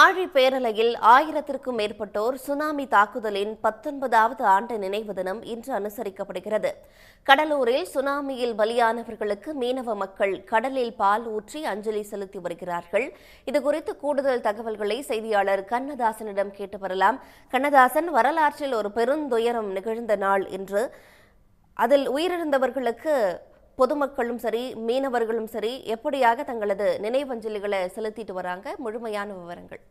ஆழி பேரலையில் ஆயிரத்திற்கும் மேற்பட்டோர் சுனாமி தாக்குதலின் பத்தொன்பதாவது ஆண்டு நினைவு தினம் இன்று அனுசரிக்கப்படுகிறது. கடலூரில் சுனாமியில் பலியானவர்களுக்கு மீனவ மக்கள் கடலில் பால் ஊற்றி அஞ்சலி செலுத்தி வருகிறார்கள். இதுகுறித்து கூடுதல் தகவல்களை செய்தியாளர் கண்ணதாசனிடம் கேட்டு வரலாம். கண்ணதாசன் வரலாற்றில் ஒரு பெருந்துயரம் நிகழ்ந்த நாள் இன்று. அதில் உயிரிழந்தவர்களுக்கு பொதுமக்களும் சரி மீனவர்களும் சரி எப்படியாக தங்களது நினைவஞ்சலிகளை செலுத்திட்டு வராங்க? முழுமையான விவரங்கள்.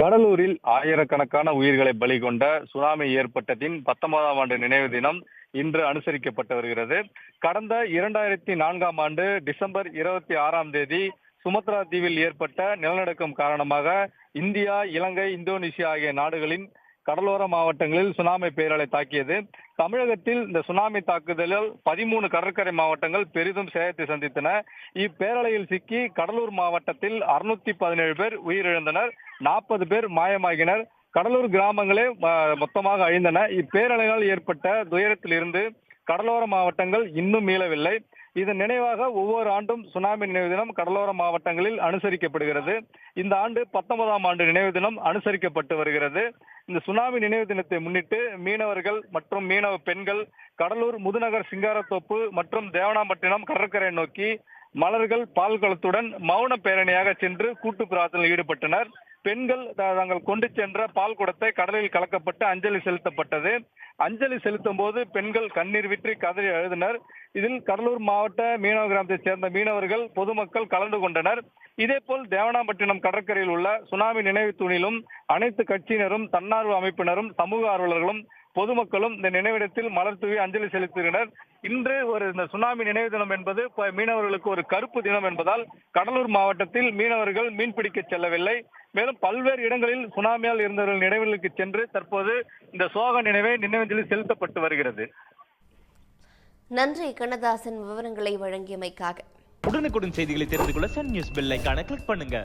கடலூரில் ஆயிரக்கணக்கான உயிர்களை பலி கொண்ட சுனாமி ஏற்பட்டதின் பத்தொன்பதாம் ஆண்டு நினைவு தினம் இன்று அனுசரிக்கப்பட்டு வருகிறது. கடந்த இரண்டாயிரத்தி நான்காம் ஆண்டு டிசம்பர் இருபத்தி ஆறாம் தேதி சுமத்ரா தீவில் ஏற்பட்ட நிலநடுக்கம் காரணமாக இந்தியா இலங்கை இந்தோனேசியா ஆகிய நாடுகளின் கடலோர மாவட்டங்களில் சுனாமி பேரலை தாக்கியது. தமிழகத்தில் இந்த சுனாமி தாக்குதலில் பதிமூணு கடற்கரை மாவட்டங்கள் பெரிதும் சேதத்தை சந்தித்தன. இப்பேரலையில் சிக்கி கடலூர் மாவட்டத்தில் அறுநூத்தி பதினேழு பேர் உயிரிழந்தனர். நாற்பது பேர் மாயமாகினர். கடலூர் கிராமங்களே ம- மொத்தமாக அழிந்தன. இப்பேரலையால் ஏற்பட்ட துயரத்திலிருந்து கடலோர மாவட்டங்கள் இன்னும் மீளவில்லை. இதன் நினைவாக ஒவ்வொரு ஆண்டும் சுனாமி நினைவு தினம் கடலோர மாவட்டங்களில் அனுசரிக்கப்படுகிறது. இந்த ஆண்டு பத்தொன்பதாம் ஆண்டு நினைவு தினம் அனுசரிக்கப்பட்டு வருகிறது. இந்த சுனாமி நினைவு தினத்தை முன்னிட்டு மீனவர்கள் மற்றும் மீனவ பெண்கள் கடலூர் முதுநகர் சிங்காரத்தோப்பு மற்றும் தேவனாம்பட்டினம் கடற்கரை நோக்கி மலர்கள் பால்குளத்துடன் மௌன பேரணியாக சென்று கூட்டு பிரார்த்தனையில் ஈடுபட்டனர். பெண்கள் தாங்கள் கொண்டு சென்ற பால் குடத்தை கடலில் கலக்கப்பட்டு அஞ்சலி செலுத்தப்பட்டது. அஞ்சலி செலுத்தும் போது பெண்கள் கண்ணீர் விற்று கதறி எழுதினர் இதில் கடலூர் மாவட்ட மீனவ கிராமத்தைச் சேர்ந்த மீனவர்கள் பொதுமக்கள் கலந்து கொண்டனர். இதேபோல் தேவனாம்பட்டினம் கடற்கரையில் உள்ள சுனாமி நினைவு தூணிலும் அனைத்து கட்சியினரும் தன்னார்வ அமைப்பினரும் சமூக ஆர்வலர்களும் பொதுமக்களும் இந்த நினைவிடத்தில் மலர் தூவி அஞ்சலி செலுத்தினர் இன்று ஒரு இந்த சுனாமி நினைவு தினம் என்பது மீனவர்களுக்கு ஒரு கருப்பு தினம் என்பதால் கடலூர் மாவட்டத்தில் மீனவர்கள் மீன்பிடிக்க செல்லவில்லை. மேலும் பல்வேறு இடங்களில் சுனாமியால் இருந்தவர்கள் நினைவுகளுக்கு சென்று தற்போது இந்த சோக நினைவை நினைவஞ்சலி செலுத்தப்பட்டு வருகிறது. நன்றி கண்ணதாசன் விவரங்களை வழங்கியமைக்காக. உடனுக்குடன் செய்திகளை தெரிந்து கொள்ள சன் நியூஸ் பெல் ஐகானை கிளிக் பண்ணுங்க.